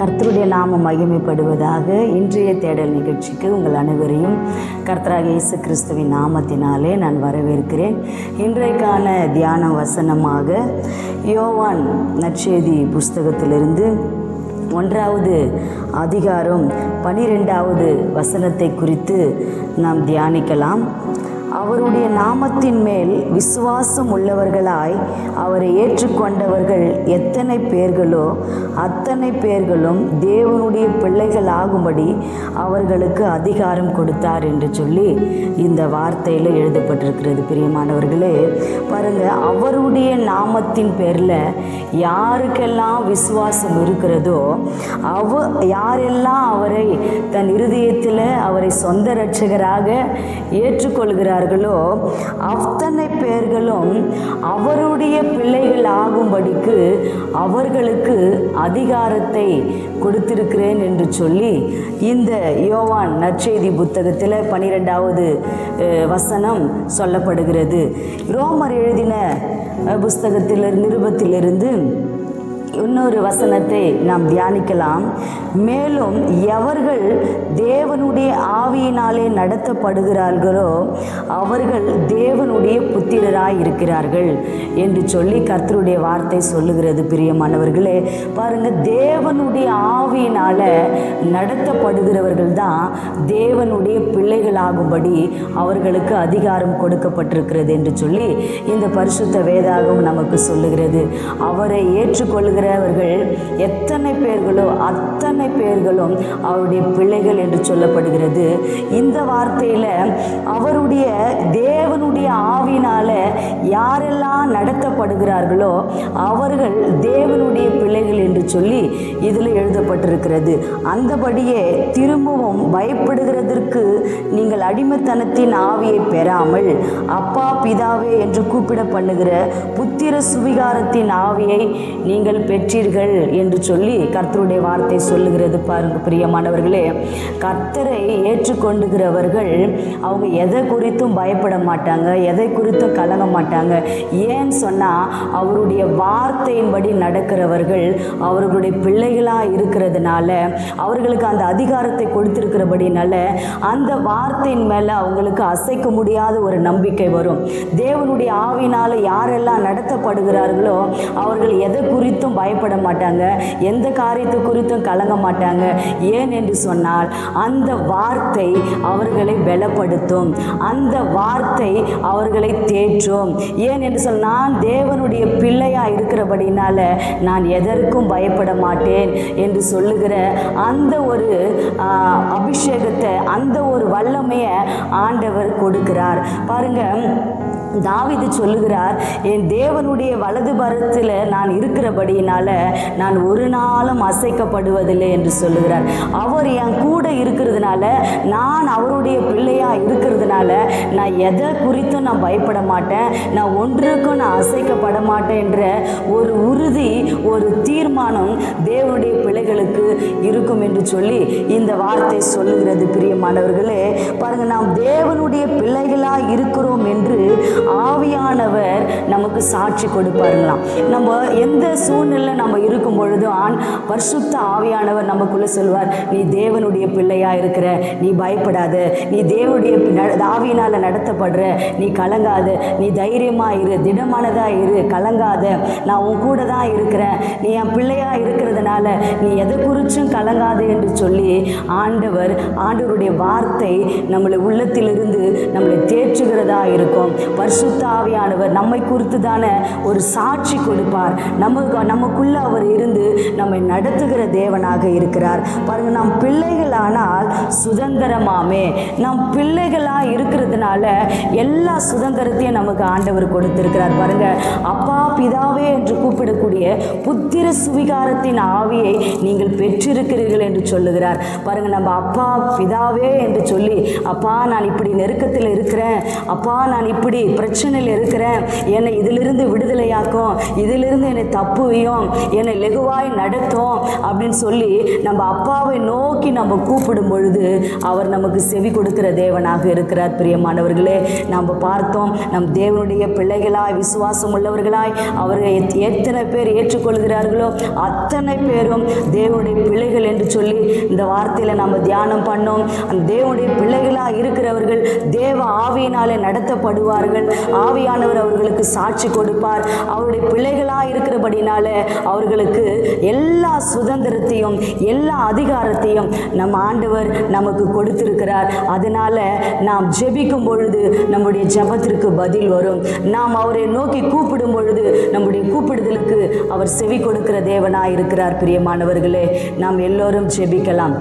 கர்த்தருடைய நாமம் மகிமைப்படுவதாக இன்றைய தேடல் நிகழ்ச்சிக்கு உங்கள் அனைவரையும் கர்த்தராக இயேசு கிறிஸ்துவின் நாமத்தினாலே நான் வரவேற்கிறேன். இன்றைக்கான தியான வசனமாக யோவான் நற்செய்தி புஸ்தகத்திலிருந்து ஒன்றாவது அதிகாரம் பனிரெண்டாவது வசனத்தை குறித்து நாம் தியானிக்கலாம். அவருடைய நாமத்தின் மேல் விசுவாசம் உள்ளவர்களாய் அவரை ஏற்றுக்கொண்டவர்கள் எத்தனை பேர்களோ அத்தனை பேர்களும் தேவனுடைய பிள்ளைகள் ஆகும்படி அவர்களுக்கு அதிகாரம் கொடுத்தார் என்று சொல்லி இந்த வார்த்தையில் எழுதப்பட்டிருக்கிறது. பிரியமானவர்களே பாருங்க அவருடைய நாமத்தின் பேரில் யாருக்கெல்லாம் விசுவாசம் இருக்கிறதோ அவ யாரெல்லாம் அவரை தன் இருதயத்தில் அவரை சொந்த ரட்சகராக ஏற்றுக்கொள்கிறார் இருக்கிறார்களோ அத்தனை பேர்களும் அவருடைய பிள்ளைகள் ஆகும்படிக்கு அவர்களுக்கு அதிகாரத்தை கொடுத்திருக்கிறேன் என்று சொல்லி இந்த யோவான் நற்செய்தி புத்தகத்தில் பனிரெண்டாவது வசனம் சொல்லப்படுகிறது. ரோமர் எழுதின புஸ்தகத்தில் நிருபத்திலிருந்து இன்னொரு வசனத்தை நாம் தியானிக்கலாம். மேலும் எவர்கள் தேவனுடைய ஆவியினாலே நடத்தப்படுகிறார்களோ அவர்கள் தேவனுடைய புத்திரராய் இருக்கிறார்கள் என்று சொல்லி கர்த்தருடைய வார்த்தை சொல்லுகிறது பிரியமானவர்களே. பாருங்க தேவனுடைய ஆவியினால நடத்தப்படுகிறவர்கள் தான் தேவனுடைய பிள்ளைகளாகும்படி அவர்களுக்கு அதிகாரம் கொடுக்கப்பட்டிருக்கிறது என்று சொல்லி இந்த பரிசுத்த வேதாகம் நமக்கு சொல்லுகிறது. அவரை ஏற்றுக்கொள்கிறவர்கள் எத்தனை பேர்களோ அத்தனை பேர்களும் அவருடைய பிள்ளைகள் என்று சொல்லப்படுகிறது. இந்த வார்த்தையில் அவருடைய தேவ யாரெல்லாம் நடத்தப்படுகிறார்களோ அவர்கள் தேவனுடைய பிள்ளைகள் என்று சொல்லி இதில் எழுதப்பட்டிருக்கிறது. அந்தபடியே திரும்பவும் பயப்படுகிறதற்கு நீங்கள் அடிமைத்தனத்தின் ஆவியை பெறாமல் அப்பா பிதாவே என்று கூப்பிட பண்ணுகிற புத்திர சுவிகாரத்தின் ஆவியை நீங்கள் பெற்றீர்கள் என்று சொல்லி கர்த்தருடைய வார்த்தை சொல்லுகிறது பாருங்க பிரியமானவர்களே. கர்த்தரை ஏற்றுக்கொண்டுகிறவர்கள் அவங்க எதை குறித்தும் பயப்பட மாட்டாங்க எதை குறித்தும் கலங்க மாட்டாங்க. ஏன்னு சொன்னால் அவருடைய வார்த்தையின்படி நடக்கிறவர்கள் அவர்களுடைய பிள்ளைகளாக இருக்கிறதுனால அவர்களுக்கு அந்த அதிகாரத்தை கொடுத்துருக்கிறபடினால அந்த வார்த்தையின் மேலே அவங்களுக்கு அசைக்க முடியாத ஒரு நம்பிக்கை வரும். தேவனுடைய ஆவினால் யாரெல்லாம் நடத்தப்படுகிறார்களோ அவர்கள் எதை குறித்தும் பயப்பட மாட்டாங்க. எந்த காரியத்தை குறித்தும் கலங்க மாட்டாங்க. ஏன் என்று சொன்னால் அந்த வார்த்தை அவர்களை பலப்படுத்தும். அந்த வார்த்தை அவர்களை தேற்றும். ஏன் என்று சொல் நான் தேவனுடைய பிள்ளையாக இருக்கிறபடினால நான் எதற்கும் பயப்பட மாட்டேன் என்று சொல்லுகிற அந்த ஒரு அபிஷேகத்தை அந்த ஒரு வல்லமையை ஆண்டவர் கொடுக்கிறார். பாருங்க தாவிது சொல்லுகிறார் என் தேவனுடைய வலது பரத்தில் நான் இருக்கிறபடியினால நான் ஒரு நாளும் அசைக்கப்படுவதில்லை என்று சொல்லுகிறார். அவர் என் கூட இருக்கிறதுனால நான் அவருடைய பிள்ளையா இருக்கிறதுனால நான் எதை குறித்தும் நான் பயப்பட மாட்டேன். நான் ஒன்றுக்கும் நான் அசைக்கப்பட மாட்டேன் என்ற ஒரு உறுதி ஒரு தீர்மானம் தேவனுடைய பிள்ளைகளுக்கு இருக்கும் என்று சொல்லி இந்த வார்த்தை சொல்லுகிறது. பிரியமானவர்களே பாருங்க நாம் தேவனுடைய பிள்ளைகளாக இருக்கிறோம் என்று Oh. நமக்கு சாட்சி கொடுப்பாருங்களாம் நம்ம எந்த சூழ்நிலை நம்ம இருக்கும் பொழுது ஆண் பரிசுத்த ஆவியானவர் நமக்குள்ளே சொல்வார் நீ தேவனுடைய பிள்ளையாக இருக்கிற நீ பயப்படாத நீ தேவனுடைய ந- நடத்தப்படுற நீ கலங்காத நீ தைரியமாக இரு திடமானதாக இரு கலங்காத நான் உன் கூட தான் இருக்கிறேன் நீ என் பிள்ளையாக இருக்கிறதுனால நீ எதை குறிச்சும் கலங்காது என்று சொல்லி ஆண்டவர் ஆண்டவருடைய வார்த்தை நம்மளை உள்ளத்திலிருந்து நம்மளை தேற்றுகிறதா இருக்கும். பரிசுத்த ஆவியானவர் நம்மை குறித்து தானே ஒரு சாட்சி கொடுப்பார். நமக்கு நமக்குள்ள அவர் இருந்து நம்மை நடத்துகிற தேவனாக இருக்கிறார். பாருங்க நாம் பிள்ளைகளானால் சுதந்திரமாமே. நாம் பிள்ளைகளா இருக்கிறதுனால எல்லா சுதந்திரத்தையும் நமக்கு ஆண்டவர் கொடுத்திருக்கிறார். பாருங்க அப்பா பிதாவே என்று கூப்பிடக்கூடிய புத்திர சுவிகாரத்தின் ஆவியை நீங்கள் பெற்றிருக்கிறீர்கள் என்று சொல்லுகிறார். பாருங்க நம்ம அப்பா பிதாவே என்று சொல்லி அப்பா நான் இப்படி நெருக்கத்தில் இருக்கிறேன். அப்பா நான் இப்படி பிரச்சனையில் இருக்கிறேன். என்னை இதிலிருந்து விடுதலையாக்கும் இதிலிருந்து என்னை தப்புவியும் என்னை லெகுவாய் நடத்தும் அப்படின்னு சொல்லி நம்ம அப்பாவை நோக்கி நம்ம கூப்பிடும் பொழுது அவர் நமக்கு செவி கொடுக்கிற தேவனாக இருக்கிறார். பிரியமானவர்களே நம்ம பார்த்தோம் நம் தேவனுடைய பிள்ளைகளாய் விசுவாசம் உள்ளவர்களாய் அவர்கள் எத்- எத்தனை பேர் ஏற்றுக்கொள்கிறார்களோ அத்தனை பேரும் தேவனுடைய பிள்ளைகள் என்று சொல்லி இந்த வார்த்தையில் நம்ம தியானம் பண்ணோம். அந்த தேவனுடைய பிள்ளைகளாக இருக்கிறவர்கள் தேவ ஆவியினாலே நடத்தப்படுவார்கள். ஆவியானவர் அவர்களுக்கு சாட்சி கொடுப்பார். அவருடைய பிள்ளைகளாக இருக்கிறபடினால அவர்களுக்கு எல்லா சுதந்திரத்தையும் எல்லா அதிகாரத்தையும் நம் ஆண்டவர் நமக்கு கொடுத்திருக்கிறார். அதனால நாம் ஜெபிக்கும் பொழுது நம்முடைய ஜெபத்திற்கு பதில் வரும். நாம் அவரை நோக்கி கூப்பிடும் பொழுது நம்முடைய கூப்பிடுதலுக்கு அவர் செவி கொடுக்கிற தேவனாக இருக்கிறார் பிரியமானவர்களே. நாம் எல்லோரும் ஜெபிக்கலாம்.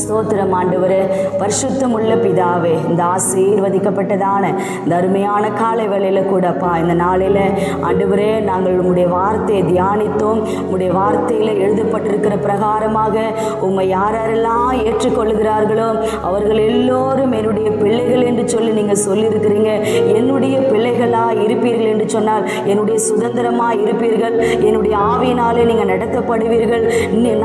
ஸ்தோத்திரம் ஆண்டவர். பரிசுத்தம் உள்ள பிதாவே இந்த ஆசீர்வதிக்கப்பட்டதான இந்த அருமையான காலை வேளையில் கூடப்பா இந்த நாளில் ஆண்டவரே நாங்கள் உங்களுடைய வார்த்தையை தியானித்தோம். உங்களுடைய வார்த்தையில் எழுதப்பட்டிருக்கிற பிரகாரமாக உங்கள் யார் யாரெல்லாம் ஏற்றுக்கொள்ளுகிறார்களோ அவர்கள் எல்லோரும் என்னுடைய பிள்ளைகள் என்று சொல்லி நீங்கள் சொல்லியிருக்கிறீங்க. என்னுடைய பிள்ளைகளாக இருப்பீர்கள் என்று சொன்னால் என்னுடைய சுதந்திரமாக இருப்பீர்கள். என்னுடைய ஆவியினாலே நீங்கள் நடத்தப்படுவீர்கள்.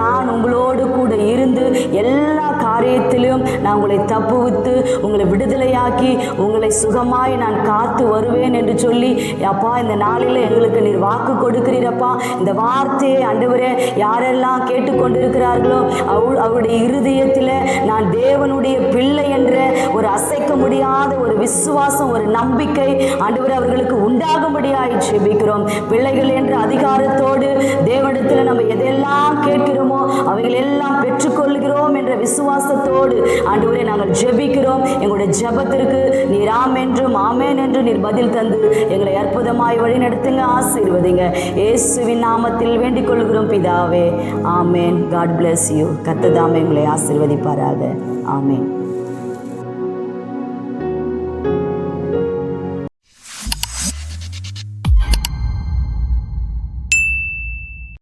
நான் உங்களோடு கூட இருந்து எல்லா எல்லா காரியத்திலும் நான் உங்களை தப்புவித்து உங்களை விடுதலையாக்கி உங்களை சுகமாய் நான் காத்து வருவேன் என்று சொல்லி அப்பா இந்த நாளில் எங்களுக்கு நீர் வாக்கு கொடுக்கிறீரப்பா. இந்த வார்த்தையை ஆண்டவரே யாரெல்லாம் கேட்டுக்கொண்டிருக்கிறார்களோ அவ- அவருடைய இருதயத்தில் நான் தேவனுடைய பிள்ளை என்ற ஒரு அசைக்க முடியாத ஒரு விசுவாசம் ஒரு நம்பிக்கை ஆண்டவர் அவர்களுக்கு உண்டாகும்படியாய் செபிக்கிறோம் பிள்ளைகள் என்ற அதிகாரத்தோடு தேவனிடத்தில் நம்ம எதெல்லாம் கேட்கிறோமோ அவைகள் எல்லாம் பெற்றுக்கொள்கிறோம் விசுவாசத்தோடு. ஆண்டவரே நாங்கள் ஜெபிக்கிறோம். எங்களுடைய ஜெபத்திற்கு நீர் ஆம் என்றும் ஆமேன் என்று நீர் பதில் தந்து எங்களை அற்புதமாய் வழி நடத்துங்க ஆசீர்வதிங்க. இயேசுவின் நாமத்தில் வேண்டிக் கொள்கிறோம் பிதாவே. ஆமேன். காட் பிளஸ் யூ கத்ததாமே உங்களை ஆசீர்வதிப்பாராக. ஆமேன்.